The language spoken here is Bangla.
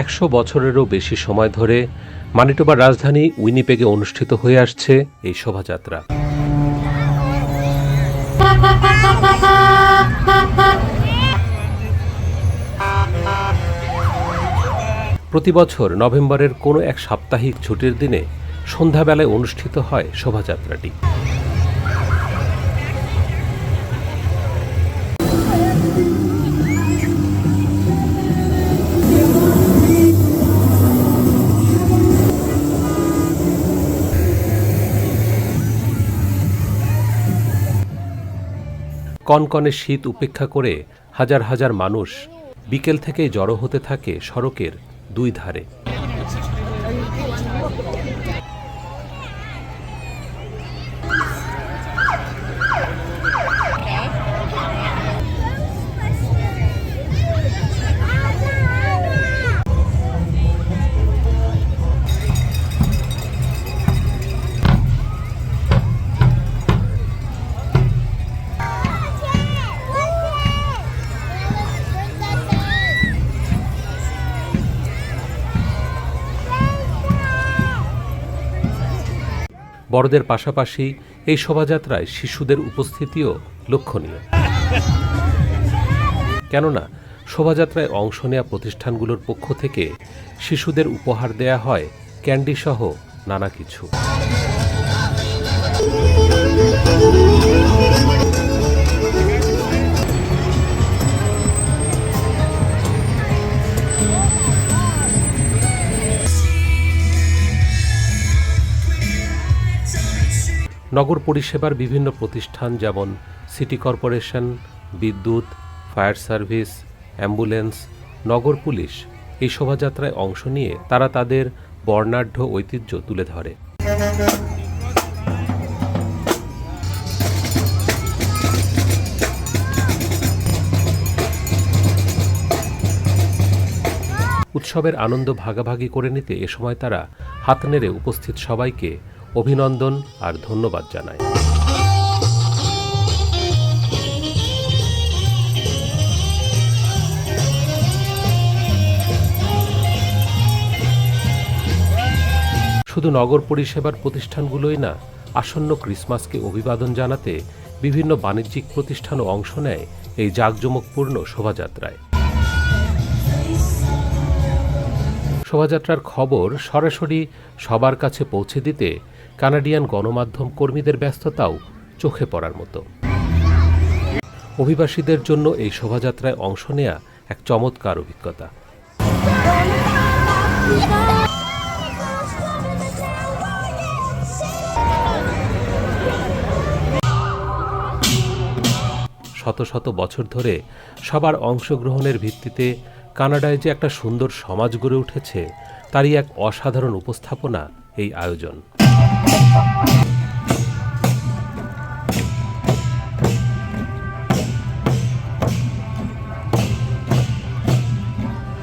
একশো বছরেরও বেশি সময় ধরে মানিটোবার রাজধানী উইনিপেগে অনুষ্ঠিত হয়ে আসছে এই শোভাযাত্রা। প্রতি বছর নভেম্বরের কোনো এক সাপ্তাহিক ছুটির দিনে সন্ধ্যাবেলায় অনুষ্ঠিত হয় শোভাযাত্রাটি। কনকনে শীত উপেক্ষা করে হাজার হাজার মানুষ বিকেল থেকেই জড়ো হতে থাকে সড়কের দুই ধারে। বড়দের পাশাপাশি এই শোভাযাত্রায় শিশুদের উপস্থিতিও লক্ষণীয়। কেননা, শোভাযাত্রায় অংশ নেওয়া প্রতিষ্ঠানগুলোর পক্ষ থেকে শিশুদের উপহার দেয়া হয় ক্যান্ডি সহ নানা কিছু। নগর পরিষেবার বিভিন্ন প্রতিষ্ঠান যেমন সিটি কর্পোরেশন, বিদ্যুৎ, ফায়ার সার্ভিস, অ্যাম্বুলেন্স, নগর পুলিশ এই শোভাযাত্রায় অংশ নিয়ে তারা তাদের বর্ণাঢ্য ঐতিহ্য তুলে ধরে। উৎসবের আনন্দ ভাগাভাগি করে নিতে এ সময় তারা হাত নেড়ে উপস্থিত সবাইকে অভিনন্দন আর ধন্যবাদ জানায় শুধু নগর পরিষেবার প্রতিষ্ঠানগুলোই না, আসন্ন ক্রিসমাসকে অভিবাদন জানাতে বিভিন্ন বাণিজ্যিক প্রতিষ্ঠানও অংশ নেয় এই জাঁকজমকপূর্ণ শোভাযাত্রায়। শোভাযাত্রার খবর সরাসরি সবার কাছে পৌঁছে দিতে কানাডিয়ান গণমাধ্যম কর্মীদের ব্যস্ততাও চোখে পড়ার মতো। অভিবাসীদের জন্য এই শোভাযাত্রায় অংশ নেয়া এক চমৎকার অভিজ্ঞতা। শত শত বছর ধরে সবার অংশগ্রহণের ভিত্তিতে কানাডায় যে একটা সুন্দর সমাজ গড়ে উঠেছে, তারই এক অসাধারণ উপস্থাপনা এই আয়োজন। Thank you.